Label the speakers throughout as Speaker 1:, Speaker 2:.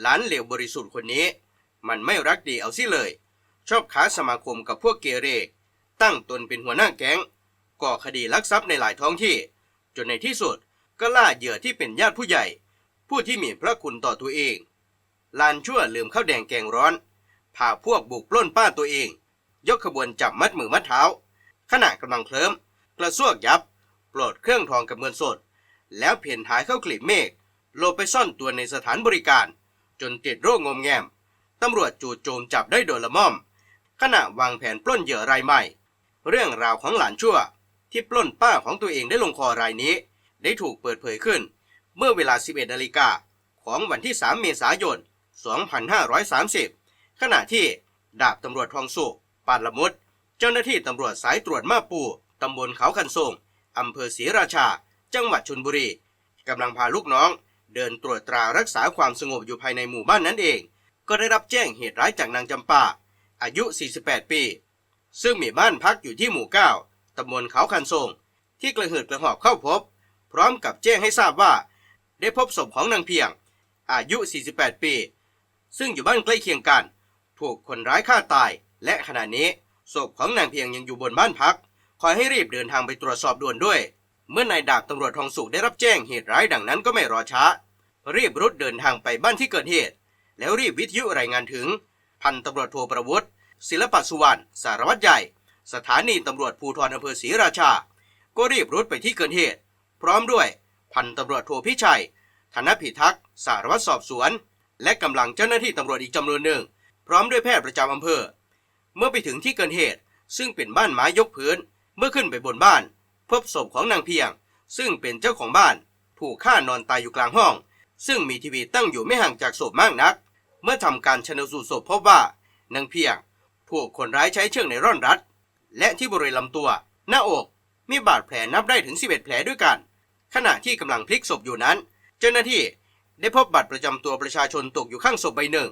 Speaker 1: หลานเหลวบริสุทธิ์คนนี้ มันไม่รักดีเอาสิเลย ชอบค้าสมาคมกับพวกเกเร ตั้งตนเป็นหัวหน้าแก๊ง ก่อคดีลักทรัพย์ในหลายท้องที่ จนในที่สุดก็ล่าเหยื่อที่เป็นญาติผู้ใหญ่ ผู้ที่มีพระคุณต่อตัวเอง ลานชั่วลืมข้าวแดงแกงร้อนพาพวกบุกปล้นป้าตัวเอง ยกขบวนจับมัดมือมัดเท้า ขณะกำลังเคลิ้มกระซวกยับ ปลดเครื่องทองกับเงินสด แล้วเพียนหายเข้ากลีบเมฆโลบไปซ่อนตัวในสถานบริการ จนติดโรคงมแงม ตำรวจจู่โจมจับได้โดยละม่อม ขณะวางแผนปล้นเหยื่อรายใหม่ เรื่องราวของหลานชั่ว ที่ปล้นป้าของตัวเองได้ลงคอรายนี้ ได้ถูกเปิดเผยขึ้น เมื่อเวลา 11นาฬิกาของวันที่ 3 เมษายน 2530 ขณะที่ดาบตำรวจทองสุขปานละมุดเจ้าหน้าที่ตำรวจสายตรวจมาปูตำบลเขาคันทรงอำเภอศรีราชา จังหวัดชนบุรีกำลังพาลูกน้อง เดินตรวจตรารักษาความสงบอยู่ภายในหมู่บ้านนั้นเอง ก็ได้รับแจ้งเหตุร้ายจากนางจำปา อายุ 48 ปี ซึ่งมีบ้านพักอยู่ที่หมู่ 9ตำบลเขาคันทรง ที่กระหืดกระหอบเข้าพบ พร้อมกับแจ้งให้ทราบว่า ได้พบศพของนางเพียง อายุ 48 ปี ซึ่งอยู่บ้านใกล้เคียงกัน ถูกคนร้ายฆ่าตาย และขณะนี้ศพของนางเพียงยังอยู่บนบ้านพัก ขอให้รีบเดินทางไปตรวจสอบด่วนด้วย เมื่อนายดาบตำรวจทองสุขได้รับแจ้งเหตุร้ายดังนั้นก็ไม่รอช้า รีบรุดเดินทางไปบ้านที่เกิดเหตุ แล้วรีบวิทยุรายงานถึง พันตำรวจโทประวุฒิศิลปสุวรรณสารวัตรใหญ่ สถานีตำรวจภูธรอำเภอศรีราชา ก็รีบรุดไปที่เกิดเหตุ พร้อมด้วยพันตำรวจโทพิชัยธนพิทักษ์สารวัตรสอบสวน และกำลังเจ้าหน้าที่ตำรวจอีกจำนวนหนึ่ง พร้อมด้วยแพทย์ประจำอำเภอ เมื่อไปถึงที่เกิดเหตุซึ่งเป็นบ้านไม้ยกพื้น เมื่อขึ้นไปบนบ้าน พบศพของนางเพียง ซึ่งเป็นเจ้าของบ้าน ถูกฆ่านอนตายอยู่กลางห้อง ซึ่งมีทีวีตั้งอยู่ไม่ห่างจากศพมากนัก เมื่อทำการชนสูตรศพพบว่านางเพียง ถูกคนร้ายใช้เชือกในร่อนรัด และที่บริเวณลำตัว หน้าอกมีบาดแผลนับได้ถึง 11 แผลด้วยกัน ขณะที่กำลังพลิกศพอยู่นั้น เจ้าหน้าที่ได้พบบัตรประจำตัวประชาชนตกอยู่ข้างศพใบหนึ่ง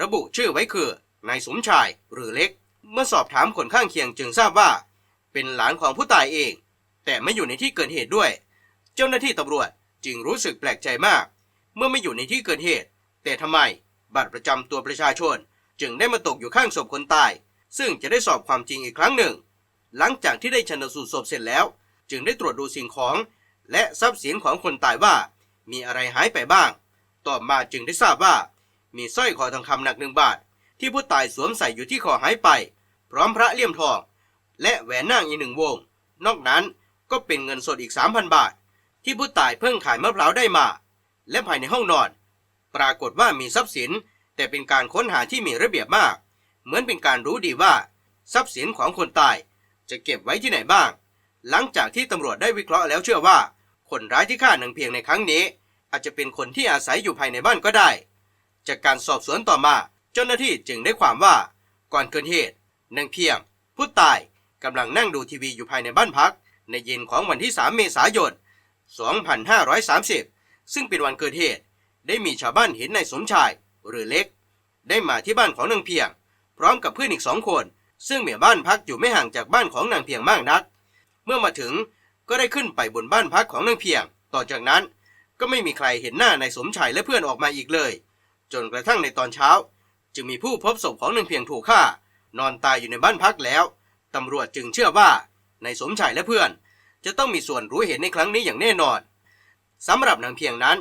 Speaker 1: ระบุชื่อไว้คือนายสมชายหรือเล็ก เมื่อสอบถามคนข้างเคียงจึงทราบว่า เป็นหลานของผู้ตายเอง แต่ไม่อยู่ในที่เกิดเหตุด้วย เจ้าหน้าที่ตำรวจจึงรู้สึกแปลกใจมาก เมื่อไม่อยู่ในที่เกิดเหตุ แต่ทำไมบัตรประจำตัวประชาชน จึงได้มาตกอยู่ข้างศพคนตาย ซึ่งจะได้สอบความจริงอีกครั้งหนึ่ง หลังจากที่ได้ชันสูตรศพเสร็จแล้ว จึงได้ตรวจดูสิ่งของ และทรัพย์สินของคนตายว่า มีอะไรหายไปบ้าง ต่อมาจึงได้ทราบว่า มีสร้อยคอทองคำหนักหนึ่งบาท ที่ผู้ตายสวมใส่อยู่ที่คอหายไป พร้อมพระเลี่ยมทอง และแหวนนางอีกหนึ่งวง นอกนั้น ก็เป็นเงินสดอีก 3,000 บาท ที่ผู้ตายเพิ่งขายมะพร้าวได้มา และภายในห้องนอน ปรากฏว่ามีทรัพย์สิน แต่เป็นการค้นหาที่มีระเบียบมาก เหมือนเป็นการรู้ดีว่า ทรัพย์สินของคนตาย จะเก็บไว้ที่ไหนบ้าง หลังจากที่ตำรวจได้วิเคราะห์แล้วเชื่อว่า คนร้ายที่ฆ่านางเพียงในครั้งนี้ อาจจะเป็นคนที่อาศัยอยู่ภายในบ้านก็ได้ จากการสอบสวนต่อมา เจ้าหน้าที่จึงได้ความว่า ก่อนเกิดเหตุนางเพียง ผู้ตายกำลังนั่งดูทีวีอยู่ภายในบ้านพัก ในเย็นของวันที่ 3 เมษายน 2530 ซึ่งเป็นวันเกิดเหตุ ได้มีชาวบ้านเห็นนายสมชายหรือเล็ก ได้มาที่บ้านของนางเพียง พร้อมกับเพื่อนอีกสองคน ซึ่งมีบ้านพักอยู่ไม่ห่างจากบ้านของนางเพียงมากนัก เมื่อมาถึงก็ได้ขึ้นไปบนบ้านพักของนางเพียง ต่อจากนั้นก็ไม่มีใครเห็นหน้านายสมชายและเพื่อนออกมาอีกเลย จนกระทั่งในตอนเช้า จึงมีผู้พบศพของนางเพียงถูกฆ่านอนตายอยู่ในบ้านพักแล้ว ตำรวจจึงเชื่อว่านายสมชายและเพื่อน จะต้องมีส่วนรู้เห็นในครั้งนี้อย่างแน่นอนสำหรับนางเพียงนั้น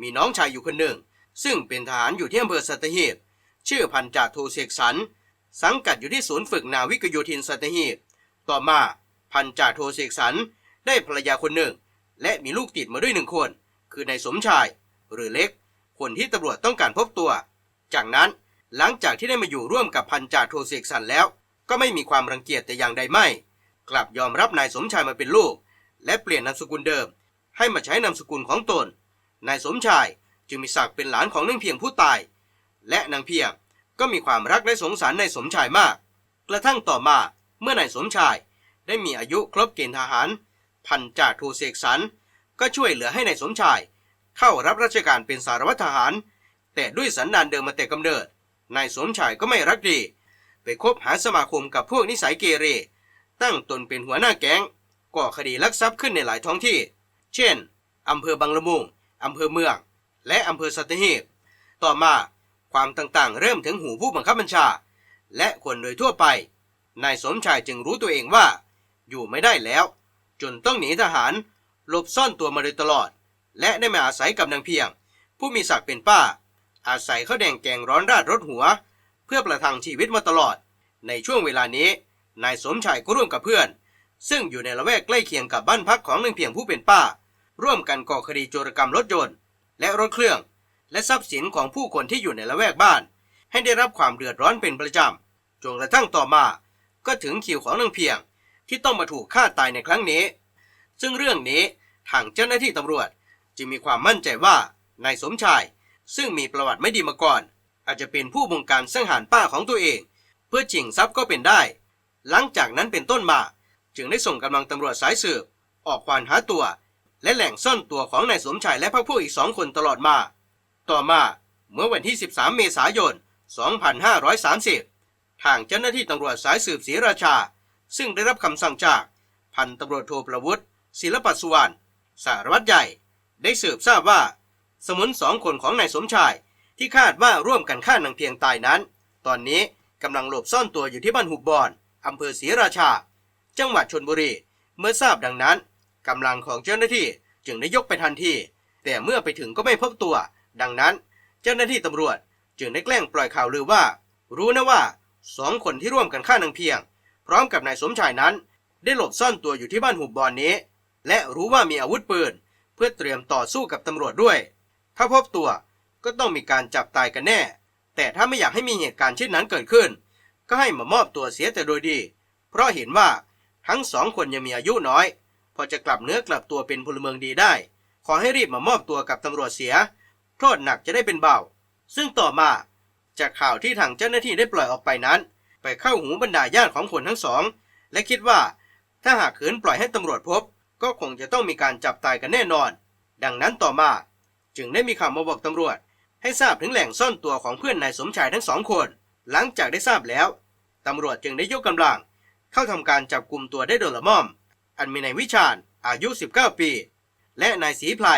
Speaker 1: มีน้องชายอยู่คนหนึ่ง ซึ่งเป็นทหารอยู่ที่อำเภอสัตหีบชื่อพันจ่าโทเสกสรรสังกัดอยู่ที่ศูนย์ฝึกนาวิกโยธินสัตหีบต่อมาพันจ่าโทเสกสรรได้ภรรยาคนหนึ่ง และมีลูกติดมาด้วยหนึ่งคน คือนายสมชาย หรือเล็ก คนที่ตำรวจต้องการพบตัว จากนั้นหลังจากที่ได้มาอยู่ร่วมกับพันจ่าโทเสกสรรแล้ว ก็ไม่มีความรังเกียจแต่อย่างใดไม่ กลับยอมรับนายสมชายมาเป็นลูก และเปลี่ยนนามสกุลเดิม ให้มาใช้นามสกุลของตน นายสมชายจึงมีศักดิ์เป็นหลานของนางเพียงผู้ตาย และนางเพียงก็มีความรักและสงสารนายสมชายมาก กระทั่งต่อมาเมื่อนายสมชายได้มีอายุครบเกณฑ์ทหาร พันจ่าโทเสกสรรก็ช่วยเหลือให้นายสมชาย เข้ารับราชการเป็นสารวัตรทหาร แต่ด้วยสันดานเดิมมาแต่กำเนิดนายสมชายก็ไม่รักดี ไปคบหาสมาคมกับพวกนิสัยเกเร ตั้งตนเป็นหัวหน้าแก๊ง ก่อคดีลักทรัพย์ขึ้นในหลายท้องที่ เช่น อำเภอบางละมุง อำเภอเมือง และอำเภอสัตหีบ ต่อมาความต่างๆ เริ่มถึงหูผู้บังคับบัญชา และคนโดยทั่วไป นายสมชายจึงรู้ตัวเองว่า อยู่ไม่ได้แล้ว จนต้องหนีทหารหลบซ่อนตัวมาโดยตลอด และได้มาอาศัยกับนางเพียง ผู้มีศักดิ์เป็นป้า อาศัยข้าวแดงแกงร้อนราดรถหัว เพื่อประทังชีวิตมาตลอด ในช่วงเวลานี้ นายสมชายก็ร่วมกับเพื่อน ซึ่งอยู่ในละแวกใกล้เคียงกับบ้านพักของนางเพียงผู้เป็นป้า ร่วมกันก่อคดีโจรกรรมรถยนต์และรถเครื่อง และทรัพย์สินของผู้คนที่อยู่ในละแวกบ้าน ให้ได้รับความเดือดร้อนเป็นประจำจนกระทั่งต่อมา ก็ถึงคิวของนางเพียง ที่ต้องมาถูกฆ่าตายในครั้งนี้ ซึ่งเรื่องนี้ทางเจ้าหน้าที่ตำรวจจึงมีความมั่นใจว่านายสมชาย ซึ่งมีประวัติไม่ดีมาก่อน อาจจะเป็นผู้บงการสังหารป้าของตัวเอง เพื่อจิงทรัพย์ก็เป็นได้ หลังจากนั้นเป็นต้นมา จึงได้ส่งกำลังตำรวจสายสืบ ออกควานหาตัว และแหล่งซ่อนตัวของนายสมชายและพรรคพวกอีกสองคนตลอดมา ต่อมาเมื่อวันที่ 13 เมษายน 2530 ทางเจ้าหน้าที่ตำรวจสายสืบศรีราชา ซึ่งได้รับคำสั่งจาก พันตำรวจโทประวุฒิศิลปสุวรรณสารวัตรใหญ่ ได้สืบทราบว่า สมุนสองคนของนายสมชาย ที่คาดว่าร่วมกันฆ่านางเพียงตายนั้น ตอนนี้กำลังหลบซ่อนตัวอยู่ที่บ้านหุบบอนอำเภอศรีราชา จังหวัดชนบุรี เมื่อทราบดังนั้นกำลังของเจ้าหน้าที่จึงได้ยกไปทันที แต่เมื่อไปถึงก็ไม่พบตัว ดังนั้นเจ้าหน้าที่ตำรวจจึงได้แกล้งปล่อยข่าวลือว่า รู้นะว่าสองคนที่ร่วมกันฆ่านางเพียง พร้อมกับนายสมชายนั้น ได้หลบซ่อนตัวอยู่ที่บ้านหุบบอนนี้ และรู้ว่ามีอาวุธปืน เพื่อเตรียมต่อสู้กับตำรวจด้วย ถ้าพบตัวก็ต้องมีการจับตายกันแน่ แต่ถ้าไม่อยากให้มีเหตุการณ์เช่นนั้นเกิดขึ้น ก็ให้มามอบตัวเสียแต่โดยดี เพราะเห็นว่า ทั้งสองคนยังมีอายุน้อย พอจะกลับเนื้อกลับตัวเป็นพลเมืองดีได้ ขอให้รีบมามอบตัวกับตำรวจเสีย โทษหนักจะได้เป็นเบา ซึ่งต่อมา จากข่าวที่ทางเจ้าหน้าที่ได้ปล่อยออกไปนั้น ไปเข้าหูบรรดาญาติของคนทั้งสอง และคิดว่า ถ้าหากขืนปล่อยให้ตำรวจพบ ก็คงจะต้องมีการจับตายกันแน่นอน ดังนั้นต่อมา จึงได้มีข่าวมาบอกตำรวจ ให้ทราบถึงแหล่งซ่อนตัวของเพื่อนนายสมชายทั้งสองคน หลังจากได้ทราบแล้วตำรวจจึงได้ยกกำลัง เข้าทำการจับกลุ่มตัวได้โดยละม่อม อันมีนายวิชาญอายุ 19 ปี และนายศรีไพร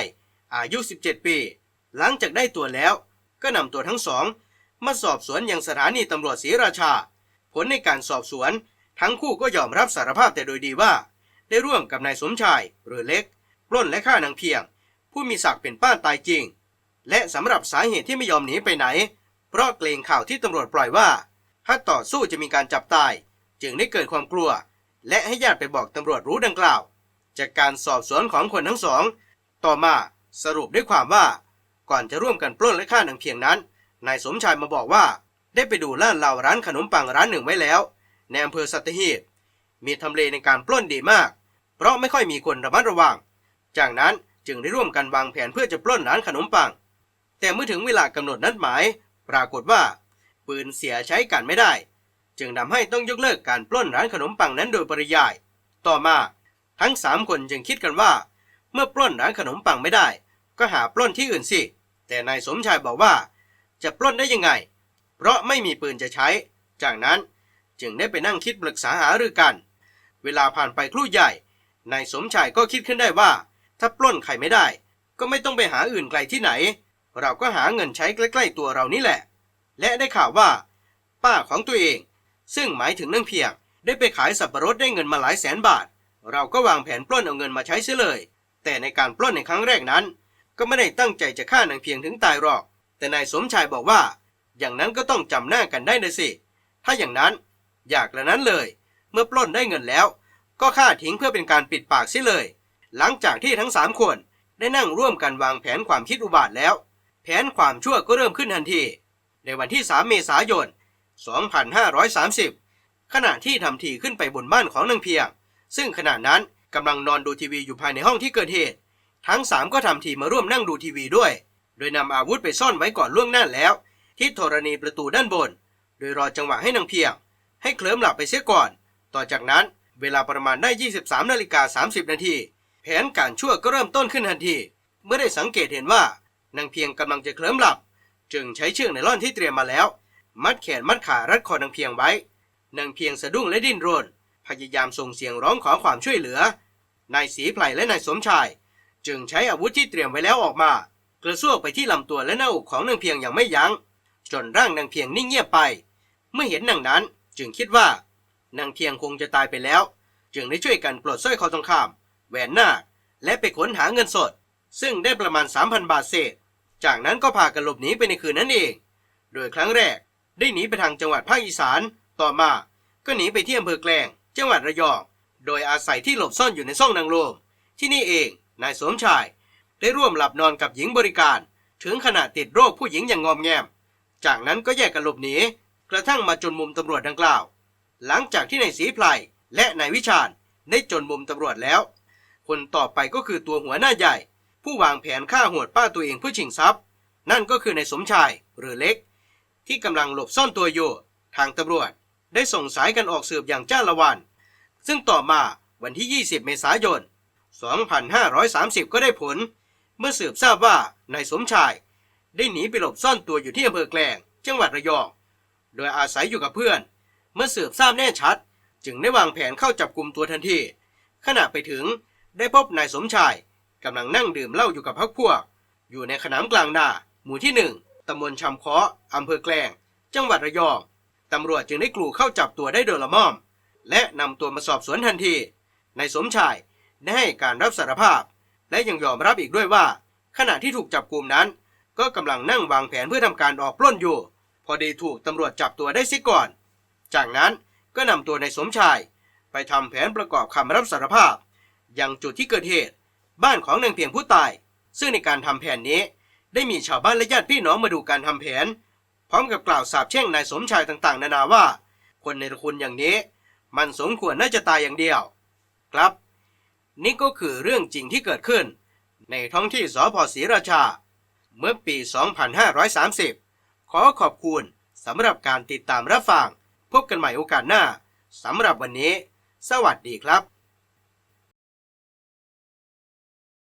Speaker 1: อายุ 17 ปี หลังจากได้ตัวแล้ว ก็นำตัวทั้งสอง มาสอบสวนยังสถานีตำรวจศรีราชา ผลในการสอบสวน ทั้งคู่ก็ยอมรับสารภาพแต่โดยดีว่า ได้ร่วมกับนายสมชายหรือเล็กปล้นและฆ่านางเพียง ผู้มีศักดิ์เป็นป้าตายจริง และสำหรับสาเหตุที่ไม่ยอมหนีไปไหน เพราะเกรงข่าวที่ตำรวจปล่อยว่า ถ้าต่อสู้จะมีการจับตาย จึงได้เกิดความกลัว และให้ญาติไปบอกตำรวจรู้ดังกล่าว จากการสอบสวนของคนทั้งสอง ต่อมาสรุปได้ความว่า ก่อนจะร่วมกันปล้นและฆ่านางเพียงนั้น นายสมชายมาบอกว่า ได้ไปดูล่าดเหล่าร้านขนมปังร้านหนึ่งไว้แล้ว ในอำเภอสัตหีบ มีทำเลในการปล้นดีมาก เพราะไม่ค่อยมีคนระมัดระวัง จากนั้นจึงได้ร่วมกันวางแผนเพื่อจะปล้นร้านขนมปัง แต่เมื่อถึงเวลากำหนดนัดหมาย ปรากฏว่า ปืนเสียใช้กันไม่ได้ จึงทำให้ต้องยกเลิกการปล้นร้านขนมปังนั้นโดยปริยาย ต่อมาทั้งสามคนจึงคิดกันว่า เมื่อปล้นร้านขนมปังไม่ได้ ก็หาปล้นที่อื่นสิ แต่นายสมชายบอกว่า จะปล้นได้ยังไง เพราะไม่มีปืนจะใช้ จากนั้นจึงได้ไปนั่งคิดปรึกษาหารือกัน เวลาผ่านไปครู่ใหญ่ นายสมชายก็คิดขึ้นได้ว่า ถ้าปล้นใครไม่ได้ ก็ไม่ต้องไปหาอื่นไกลที่ไหน เราก็หาเงินใช้ใกล้ ๆ ตัวเรานี่แหละ และได้ข่าวว่า ป้าของตัวเอง ซึ่งหมายถึงนางเพียง ได้ไปขายสับปะรดได้เงินมาหลายแสนบาท เราก็วางแผนปล้นเอาเงินมาใช้เสียเลย แต่ในการปล้นในครั้งแรกนั้น ก็ไม่ได้ตั้งใจจะฆ่านางเพียงถึงตายหรอก แต่นายสมชายบอกว่า อย่างนั้นก็ต้องจำหน้ากันได้นะสิ ถ้าอย่างนั้นอยากละนั้นเลย เมื่อปล้นได้เงินแล้ว ก็ฆ่าทิ้งเพื่อเป็นการปิดปากเสียเลย หลังจากที่ทั้งสามคนได้นั่งร่วมกันวางแผนความคิดอุบาทแล้ว แผนความชั่วก็เริ่มขึ้นทันที ในวันที่ 3 เมษายน 2530 ขณะที่ทำทีขึ้นไปบนบ้านของนางเพียง ซึ่งขณะนั้นกำลังนอนดูทีวีอยู่ภายในห้องที่เกิดเหตุ ทั้งสามก็ทำทีมาร่วมนั่งดูทีวีด้วย โดยนำอาวุธไปซ่อนไว้ก่อนล่วงหน้าแล้ว ที่ธรณีประตูด้านบน โดยรอจังหวะให้นางเพียง ให้เคลิ้มหลับไปเสียก่อน ต่อจากนั้นเวลาประมาณได้ 23นาฬิกา30 นาทีแผนการชั่วก็เริ่มต้นขึ้นทันที เมื่อได้สังเกตเห็นว่านางเพียงกำลังจะเคลิ้มหลับ จึงใช้เชือกไนล่อนที่เตรียมมาแล้ว มัดแขนมัดขารัดคอนางเพียงไว้นางเพียงสะดุ้งและดิ้นรน พยายามส่งเสียงร้องขอความช่วยเหลือนายศรีไพรและนายสมชาย จึงใช้อาวุธที่เตรียมไว้แล้วออกมา กระซวกไปที่ลำตัวและหน้าอกของนางเพียงอย่างไม่ยัง้ง จนร่างนางเพียงนิ่งเงียบไป เมื่อเห็นนางนั้นจึงคิดว่านางเพียงคงจะตายไปแล้ว จึงได้ช่วยกันปลดสร้อยคอทองคำแหวนหน้าคและไปค้นหาเงินสด ซึ่งได้ประมาณ 3,000 บาทเศษ จากนั้นก็พากันหลบหนีไปในคืนนั้นเอง โดยครั้งแรก ได้หนีไปทางจังหวัดภาคอีสาน ต่อมา ก็หนีไปที่อำเภอแกลง จังหวัดระยอง โดยอาศัยที่หลบซ่อนอยู่ในซ่องนางลมที่นี่เอง นายสมชาย ได้ร่วมหลับนอนกับหญิงบริการ ถึงขนาดติดโรคผู้หญิงอย่างงอมแงม จากนั้นก็แยกกันหลบหนี กระทั่งมาจนมุมตำรวจดังกล่าว หลังจากที่นายศรีไพรและนายวิชาญได้จนมุมตำรวจแล้ว คนต่อไปก็คือตัวหัวหน้าใหญ่ ผู้วางแผนฆ่าโหดป้าตัวเองเพื่อชิงทรัพย์ นั่นก็คือนายสมชายหรือเล็ก ที่กำลังหลบซ่อนตัวอยู่ ทางตำรวจได้ส่งสายกันออกสืบอย่างจ้าละวัน ซึ่งต่อมาวันที่ 20 เมษายน 2530 ก็ได้ผล เมื่อสืบทราบว่านายสมชาย ได้หนีไปหลบซ่อนตัวอยู่ที่อำเภอแกลง จังหวัดระยอง โดยอาศัยอยู่กับเพื่อน เมื่อสืบทราบแน่ชัด จึงได้วางแผนเข้าจับกลุ่มตัวทันที ขณะไปถึงได้พบนายสมชายกำลังนั่งดื่มเหล้าอยู่กับพักพวก อยู่ในขนามกลางนาหมู่ที่หนึ่ง ตำบลชำเคาะอำเภอแกลง จังหวัดระยอง ตำรวจจึงได้กลูเข้าจับตัวได้โดยละม่อม และนำตัวมาสอบสวนทันที นายสมชายได้ให้การรับสารภาพ และยังยอมรับอีกด้วยว่า ขณะที่ถูกจับกลุ่มนั้น ก็กำลังนั่งวางแผนเพื่อทำการออกปล้นอยู่ พอดีถูกตำรวจจับตัวได้ซิก่อน จากนั้นก็นำตัวนายสมชาย ไปทำแผนประกอบคำรับสารภาพ ยังจุดที่เกิดเหตุ บ้านของนางเพียงผู้ตาย ซึ่งในการทำแผนนี้ ได้มีชาวบ้านและญาติพี่น้องมาดูการทำแผน พร้อมกับกล่าวสาบแช่งนายสมชายต่างๆ นานาว่า คนในตระคุณอย่างนี้ มันสมควรน่าจะตายอย่างเดียว ครับ นี่ก็คือเรื่องจริงที่เกิดขึ้น ในท้องที่สพศรีราชา เมื่อปี 2530 ขอขอบคุณสำหรับการติดตามรับฟัง พบกันใหม่โอกาสหน้าสำหรับวันนี้ สวัสดีครับ